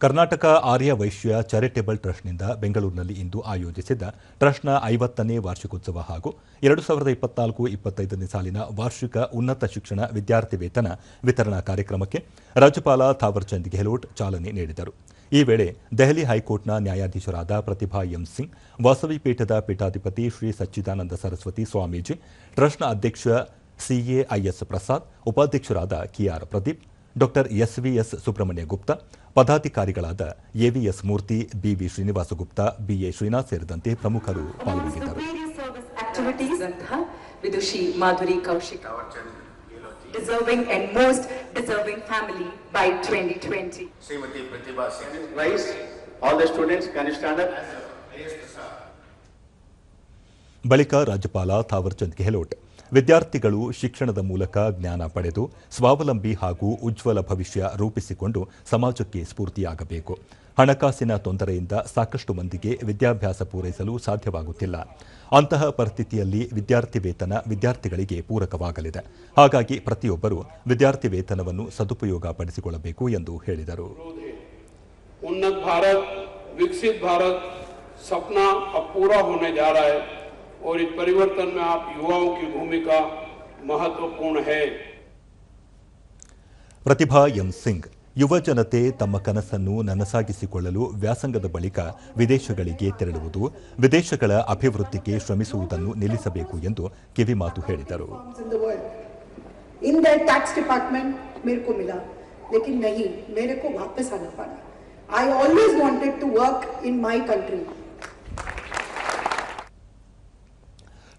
ಕರ್ನಾಟಕ ಆರ್ಯ ವೈಶ್ಯ charitable ಟ್ರಸ್ಟ್ನಿಂದ ಬೆಂಗಳೂರಿನಲ್ಲಿ ಇಂದು ಆಯೋಜಿಸಿದ್ದ ಟ್ರಸ್ಟ್ನ ಐವತ್ತನೇ ವಾರ್ಷಿಕೋತ್ಸವ ಹಾಗೂ ಎರಡು ಸಾವಿರದ ಇಪ್ಪತ್ನಾಲ್ಕು ಇಪ್ಪತ್ತೈದನೇ ಸಾಲಿನ ವಾರ್ಷಿಕ ಉನ್ನತ ಶಿಕ್ಷಣ ವಿದ್ಯಾರ್ಥಿ ವೇತನ ವಿತರಣಾ ಕಾರ್ಯಕ್ರಮಕ್ಕೆ ರಾಜ್ಯಪಾಲ ಥಾವರ್ಚಂದ್ ಗೆಹ್ಲೋಟ್ ಚಾಲನೆ ನೀಡಿದರು. ಈ ವೇಳೆ ದೆಹಲಿ ಹೈಕೋರ್ಟ್ನ ನ್ಯಾಯಾಧೀಶರಾದ ಪ್ರತಿಭಾ ಎಂ ಸಿಂಗ್, ವಾಸವಿ ಪೀಠದ ಪೀಠಾಧಿಪತಿ ಶ್ರೀ ಸಚ್ಚಿದಾನಂದ ಸರಸ್ವತಿ ಸ್ವಾಮೀಜಿ, ಟ್ರಸ್ಟ್ನ ಅಧ್ಯಕ್ಷ ಸಿಎಐಎಸ್ ಪ್ರಸಾದ್, ಉಪಾಧ್ಯಕ್ಷರಾದ KR Pradeep doctor S V S Subrahmanya Gupta ಪದಾಧಿಕಾರಿಗಳಾದ AVS Murthy BV Srinivasa Gupta BA Srinath ಸೇರಿದಂತೆ ಪ್ರಮುಖರು ಪಾಲ್ಗೊಂಡಿದ್ದರು. ಬಳಿಕ ರಾಜ್ಯಪಾಲ ಥಾವರ್ಚಂದ್ ಗೆಹ್ಲೋಟ್ ವಿದ್ಯಾರ್ಥಿಗಳು ಶಿಕ್ಷಣದ ಮೂಲಕ ಜ್ಞಾನ ಪಡೆದು ಸ್ವಾವಲಂಬಿ ಹಾಗೂ ಉಜ್ವಲ ಭವಿಷ್ಯ ರೂಪಿಸಿಕೊಂಡು ಸಮಾಜಕ್ಕೆ ಸ್ಫೂರ್ತಿಯಾಗಬೇಕು. ಹಣಕಾಸಿನ ತೊಂದರೆಯಿಂದ ಸಾಕಷ್ಟು ಮಂದಿಗೆ ವಿದ್ಯಾಭ್ಯಾಸ ಪೂರೈಸಲು ಸಾಧ್ಯವಾಗುತ್ತಿಲ್ಲ. ಅಂತಹ ಪರಿಸ್ಥಿತಿಯಲ್ಲಿ ವಿದ್ಯಾರ್ಥಿ ವೇತನ ವಿದ್ಯಾರ್ಥಿಗಳಿಗೆ ಪೂರಕವಾಗಲಿದೆ. ಹಾಗಾಗಿ ಪ್ರತಿಯೊಬ್ಬರು ವಿದ್ಯಾರ್ಥಿ ವೇತನವನ್ನು ಸದುಪಯೋಗ ಪಡಿಸಿಕೊಳ್ಳಬೇಕು ಎಂದು ಹೇಳಿದರು. ಉನ್ನತ ಭಾರತ್, ವಿಕಸಿತ ಭಾರತ್ ಸಪ್ನಾ ಪೂರಾ ಹೋನೆ ಜಾ और इस परिवर्तन में आप युवाओं की भूमिका महत्वपूर्ण है ಪ್ರತಿಭಾ ಎಂ ಸಿಂಗ್ ಯುವ ಜನತೆ ತಮ್ಮ ಕನಸನ್ನು ನನಸಾಗಿಸಿಕೊಳ್ಳಲು ವ್ಯಾಸಂಗದ ಬಳಿಕ ವಿದೇಶಗಳಿಗೆ ತೆರಳುವುದು ವಿದೇಶಗಳ ಅಭಿವೃದ್ಧಿಗೆ ಶ್ರಮಿಸುವುದನ್ನು ನಿಲ್ಲಿಸಬೇಕು ಎಂದು ಕಿವಿಮಾತು ಹೇಳಿದರು in the world. In that tax department मेरे को मिला लेकिन नहीं मेरे को वापस आना पड़ा I always wanted to work in my country.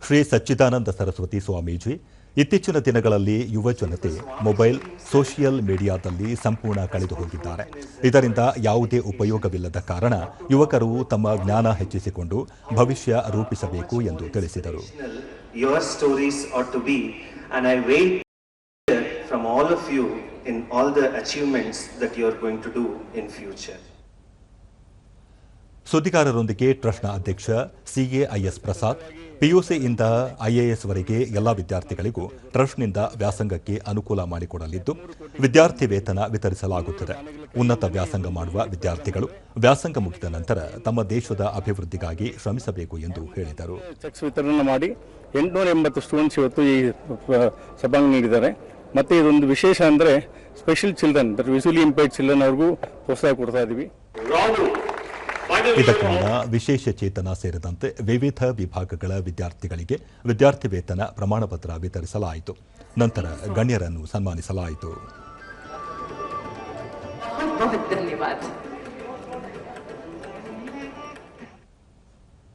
Shri Sachchidananda Saraswati Swamiji ಇತ್ತೀಚಿನ ದಿನಗಳಲ್ಲಿ ಯುವ ಜನತೆ ಮೊಬೈಲ್ ಸೋಷಿಯಲ್ ಮೀಡಿಯಾದಲ್ಲಿ ಸಂಪೂರ್ಣ ಕಳೆದು ಹೋಗಿದ್ದಾರೆ ಇದರಿಂದ ಯಾವುದೇ ಉಪಯೋಗವಿಲ್ಲದ ಕಾರಣ ಯುವಕರು ತಮ್ಮ ಜ್ಞಾನ ಹೆಚ್ಚಿಸಿಕೊಂಡು ಭವಿಷ್ಯ ರೂಪಿಸಬೇಕು ಎಂದು ತಿಳಿಸಿದರು in all the achievements that you are going to do in future. ಸುದ್ದಿಗಾರರೊಂದಿಗೆ ಟ್ರಸ್ಟ್ನ ಅಧ್ಯಕ್ಷ ಸಿಎಐಎಸ್ ಪ್ರಸಾದ್ ಪಿಯುಸಿಯಿಂದ ಐಎಎಸ್ ವರೆಗೆ ಎಲ್ಲ ವಿದ್ಯಾರ್ಥಿಗಳಿಗೂ ಟ್ರಸ್ಟ್ನಿಂದ ವ್ಯಾಸಂಗಕ್ಕೆ ಅನುಕೂಲ ಮಾಡಿಕೊಡಲಿದ್ದು ವಿದ್ಯಾರ್ಥಿ ವೇತನ ವಿತರಿಸಲಾಗುತ್ತದೆ. ಉನ್ನತ ವ್ಯಾಸಂಗ ಮಾಡುವ ವಿದ್ಯಾರ್ಥಿಗಳು ವ್ಯಾಸಂಗ ಮುಗಿದ ನಂತರ ತಮ್ಮ ದೇಶದ ಅಭಿವೃದ್ಧಿಗಾಗಿ ಶ್ರಮಿಸಬೇಕು ಎಂದು ಹೇಳಿದರು. ಮಾಡಿ ಎಂಟುನೂರ ಎಂಬತ್ತು ಸ್ಟೂಡೆಂಟ್ಸ್ ಇವತ್ತು ಈ ಸಭಾಂಗ ನೀಡಿದ್ದಾರೆ. ಮತ್ತೆ ಇದೊಂದು ವಿಶೇಷ ಅಂದರೆ special children that visually impaired children ಅವ್ರಿಗೂ ಪ್ರೋತ್ಸಾಹ ಕೊಡ್ತಾ ಇದ್ದೀವಿ ಇದಕ್ಕೂ ವಿಶೇಷ ಚೇತನ ಸೇರಿದಂತೆ ವಿವಿಧ ವಿಭಾಗಗಳ ವಿದ್ಯಾರ್ಥಿಗಳಿಗೆ ವಿದ್ಯಾರ್ಥಿ ವೇತನ ಪ್ರಮಾಣಪತ್ರ ವಿತರಿಸಲಾಯಿತು. ನಂತರ ಗಣ್ಯರನ್ನು ಸನ್ಮಾನಿಸಲಾಯಿತು.